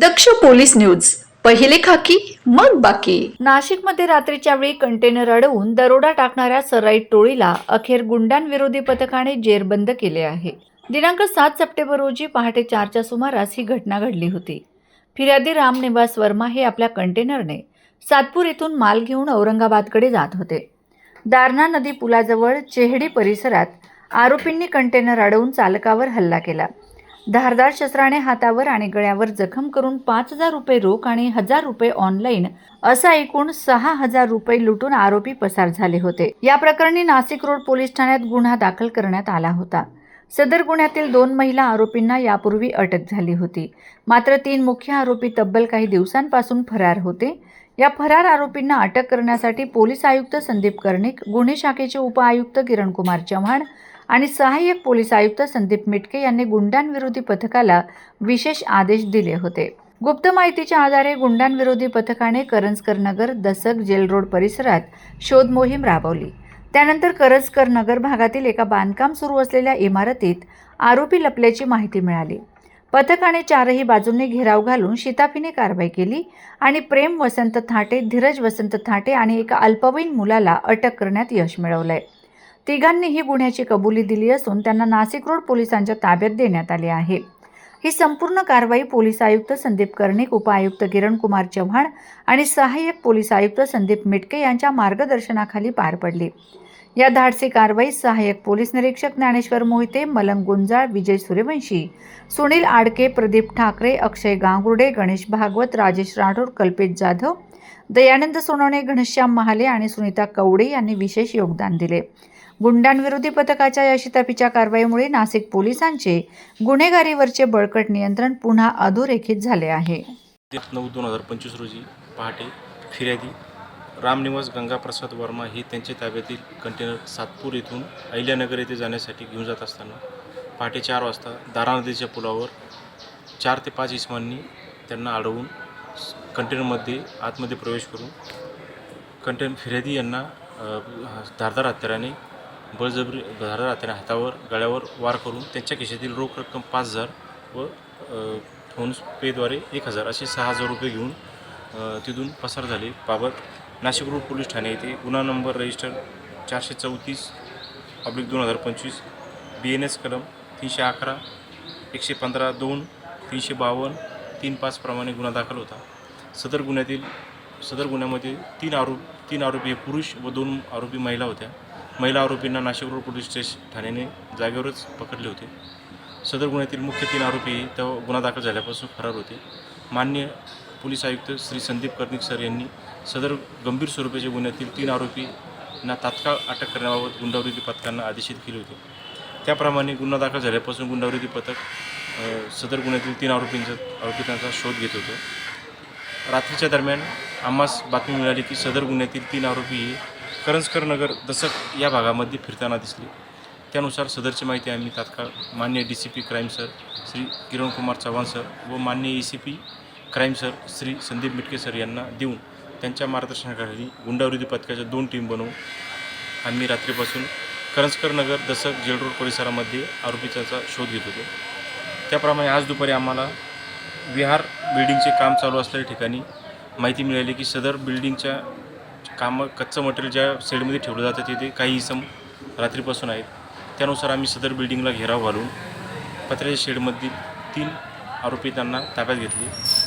दक्ष police news. पहिले खाकी मग बाकी. नाशिकमध्ये रात्रीच्या वेळी कंटेनर अडवून दरोडा टाकणाऱ्या सराईट टोळीला अखेर गुंडांविरोधी पथकाने जेरबंद केले आहे. दिनांक सात सप्टेंबर रोजी पहाटे चारच्या सुमारास ही घटना घडली होती. फिर्यादी रामनिवास वर्मा हे आपल्या कंटेनरने सातपूर येथून माल घेऊन औरंगाबादकडे जात होते. दारणा नदी पुलाजवळ चेहडी परिसरात आरोपींनी कंटेनर अडवून चालकावर हल्ला केला. धारदार शस्त्राने हातावर आणि गळ्यावर जखम करून पाच हजार रुपये रोख आणि हजार रुपये ऑनलाईन असा एकूण सहा हजार रुपये लुटून आरोपी पसार झाले होते. या प्रकरणी नाशिक रोड पोलीस ठाण्यात गुन्हा दाखल करण्यात आला होता. सदर गुन्ह्यातील दोन महिला आरोपींना यापूर्वी अटक झाली होती. मात्र तीन मुख्य आरोपी तब्बल काही दिवसांपासून फरार होते. या फरार आरोपींना अटक करण्यासाठी पोलीस आयुक्त संदीप कर्णिक गुन्हे शाखेचे उपआयुक्त किरणकुमार चव्हाण आणि सहाय्यक पोलीस आयुक्त संदीप मिटके यांनी गुंडांविरोधी पथकाला विशेष आदेश दिले होते. गुप्त माहितीच्या आधारे गुंडांविरोधी पथकाने करंजकर नगर दसक जेल रोड परिसरात शोध मोहीम राबवली. त्यानंतर करंजकर नगर भागातील एका बांधकाम सुरू असलेल्या इमारतीत आरोपी लपल्याची माहिती मिळाली. पथकाने चारही बाजूंनी घेराव घालून शिताफीने कारवाई केली आणि प्रेम वसंत थाटे धीरज वसंत थाटे आणि एका अल्पवयीन मुलाला अटक करण्यात यश मिळवलंय. तिघांनीही गुन्ह्याची कबुली दिली असून त्यांना नाशिक रोड पोलिसांच्या ताब्यात देण्यात आले आहे. ही संपूर्ण कारवाई पोलीस आयुक्त संदीप कर्णिक उपआयुक्त किरण कुमार चव्हाण आणि सहाय्यक पोलीस आयुक्त संदीप मिटके यांच्या मार्गदर्शनाखाली पार पडली. या धाडसी कारवाईत सहाय्यक पोलीस निरीक्षक ज्ञानेश्वर मोहिते मलंग गुंजाळ विजय सूर्यवंशी सुनील आडके प्रदीप ठाकरे अक्षय गांगुर्डे गणेश भागवत राजेश राठोड कल्पेश जाधव दयानंद सोनवणे घनश्याम महाले आणि सुनीता कवडे यांनी विशेष योगदान दिले. गुंडांविरोधी पथकाच्या या शिताफीच्या कारवाईमुळे नाशिक पोलिसांचे गुन्हेगारीवरचे बळकट नियंत्रण पुन्हा अधोरेखित झाले आहे. नऊ दोन हजार पंचवीस रोजी पहाटे फिर्यादी रामनिवास गंगाप्रसाद वर्मा हे त्यांच्या ताब्यातील कंटेनर सातपूर येथून अहिल्यानगर येथे जाण्यासाठी घेऊन जात असताना पहाटे चार वाजता दारा नदीच्या पुलावर चार ते पाच इसमांनी त्यांना अडवून कंटेनरमध्ये आतमध्ये प्रवेश करून कंटेनर फिर्यादी यांना धारदार हत्याराने बळजबरी धारदार हत्याराने हातावर गळ्यावर वार करून त्यांच्या खिशातील रोख रक्कम पाच हजार व फोन पेद्वारे एक हजार असे सहा हजार रुपये घेऊन तिथून पसार झाले. बाबत नाशिक रोड पोलीस ठाणे येथे गुन्हा नंबर रजिस्टर चारशे चौतीस ऑब्लिक दोन हजार पंचवीस बी एन एस कलम तीनशे अकरा एकशे पंधरा दोन तीनशे बावन्न तीन पाचप्रमाणे गुन्हा दाखल होता. सदर गुन्ह्यातील सदर गुन्ह्यामध्ये तीन आरोप तीन आरोपी हे पुरुष व दोन आरोपी महिला होत्या. महिला आरोपींना नाशिक रोड पोलीस स्टेशन ठाण्याने जागेवरच पकडले होते. सदर गुन्ह्यातील मुख्य तीन आरोपी हे तेव्हा गुन्हा दाखल झाल्यापासून फरार होते. मान्य पोलीस आयुक्त श्री संदीप कर्णिक सर यांनी सदर गंभीर स्वरूपाच्या गुन्ह्यातील तीन आरोपींना तात्काळ अटक करण्याबाबत गुंडावृत्ती पथकांना आदेशित केले होते. त्याप्रमाणे गुन्हा दाखल झाल्यापासून गुंडावृत्ती पथक सदर गुन्ह्यातील तीन आरोपींचा आरोपितांचा शोध घेत होतं. रात्रीच्या दरम्यान आम्हास बातमी मिळाली की सदर गुन्ह्यातील तीन आरोपी हे करंजकर नगर दसक या भागामध्ये फिरताना दिसले. त्यानुसार सदरची माहिती आम्ही तात्काळ मान्य D C P crime sir Shri Kirankumar Chavan sir व मान्य A C P crime sir Shri Sandeep Mitke sir यांना देऊन त्यांच्या मार्गदर्शनाखाली गुंडाविरोधी पथकाच्या दोन टीम बनवून आम्ही रात्रीपासून करंजकर नगर दसक जेल रोड परिसरामध्ये आरोपीचा शोध घेत होतो. त्याप्रमाणे आज दुपारी आम्हाला विहार बिल्डिंगचे काम चालू असलेल्या ठिकाणी माहिती मिळाली की सदर बिल्डिंगच्या कामं कच्चं मटेरियल ज्या सेडमध्ये ठेवलं जातं तिथे काही इसम रात्रीपासून आहेत. त्यानुसार आम्ही सदर बिल्डिंगला घेराव घालून पत्र्याच्या शेडमधील तीन आरोपी त्यांना ताब्यात घेतले.